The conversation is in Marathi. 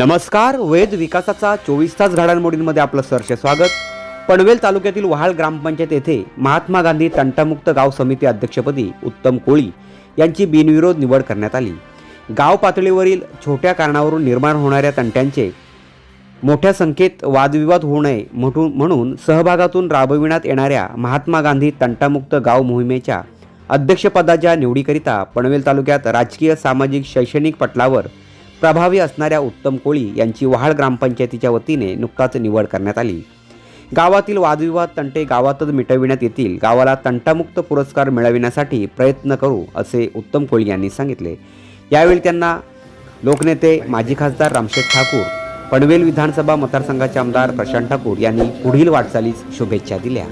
नमस्कार वेद विकासाचा चोवीस तास घडामोडींमध्ये आपलं सरसे स्वागत. पनवेल तालुक्यातील वहाळ ग्रामपंचायत येथे महात्मा गांधी तंटामुक्त गाव समिती अध्यक्षपदी उत्तम कोळी यांची बिनविरोध निवड करण्यात आली. गाव पातळीवरील छोट्या कारणावरून निर्माण होणाऱ्या तंट्यांचे मोठ्या संख्येत वादविवाद होऊ नये म्हणून म्हणून सहभागातून राबविण्यात येणाऱ्या महात्मा गांधी तंटामुक्त गाव मोहिमेच्या अध्यक्षपदाच्या निवडीकरिता पनवेल तालुक्यात राजकीय सामाजिक शैक्षणिक पटलावर प्रभावी असणाऱ्या उत्तम कोळी यांची वहाळ ग्रामपंचायतीच्या वतीने नुकताच निवड करण्यात आली. गावातील वादविवाद तंटे गावातच मिटविण्यात येतील. गावाला तंटामुक्त पुरस्कार मिळविण्यासाठी प्रयत्न करू असे उत्तम कोळी यांनी सांगितले. यावेळी त्यांना लोकनेते माजी खासदार रामशेठ ठाकूर पनवेल विधानसभा मतदारसंघाचे आमदार प्रशांत ठाकूर यांनी पुढील वाटचालीस शुभेच्छा दिल्या.